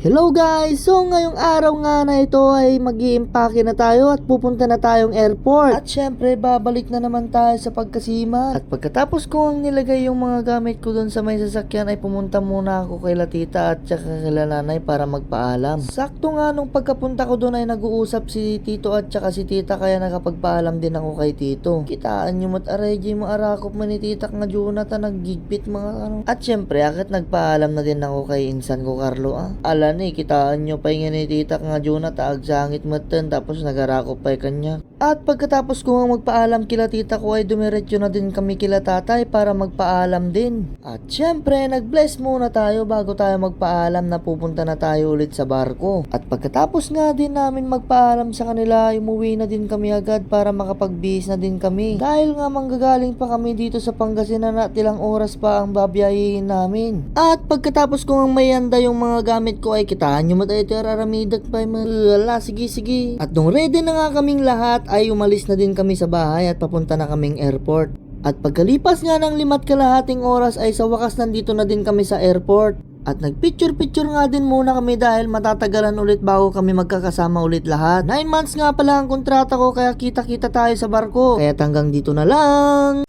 Hello guys! So ngayong araw nga na ito ay mag iimpake na tayo at pupunta na tayong airport. At syempre babalik na naman tayo sa pagkasiman. At pagkatapos ko ang nilagay yung mga gamit ko doon sa may sasakyan ay pumunta muna ako kay Latita at saka kay nanay para magpaalam. Sakto nga nung pagkapunta ko doon ay nag-uusap si Tito at saka si Tita kaya nakapagpaalam din ako kay Tito. Kitaan nyo mat aray mo arakop man ni Tita nga Jonathan naggigpit mga ano. At syempre akit nagpaalam na din ako kay Insan ko Carlo ah. Ala ni kitaan nyo pa nga ni Tita nga Jonathan agsangit matan tapos nagarakop pa kanya. At pagkatapos ko nga magpaalam kila Tita ko ay dumiretso na din kami kila tatay para magpaalam din. At syempre nag-bless muna tayo bago tayo magpaalam na pupunta na tayo ulit sa barko. At pagkatapos nga din namin magpaalam sa kanila ay umuwi na din kami agad para makapagbihis na din kami. Dahil nga manggagaling pa kami dito sa Pangasinan at ilang oras pa ang babiyahin namin. At pagkatapos ko nga mayanda yung mga gamit ko ay kitaan nyo matay ito aramidak pa malala sige sige. At nung ready na nga kaming lahat ay umalis na din kami sa bahay at papunta na kaming airport. At pagkalipas nga ng limat kalahating oras ay sa wakas nandito na din kami sa airport. At nagpicture-picture nga din muna kami dahil matatagalan ulit bago kami magkakasama ulit lahat. 9 months nga pala ang kontrata ko kaya kita-kita tayo sa barko. Kaya hanggang dito na lang.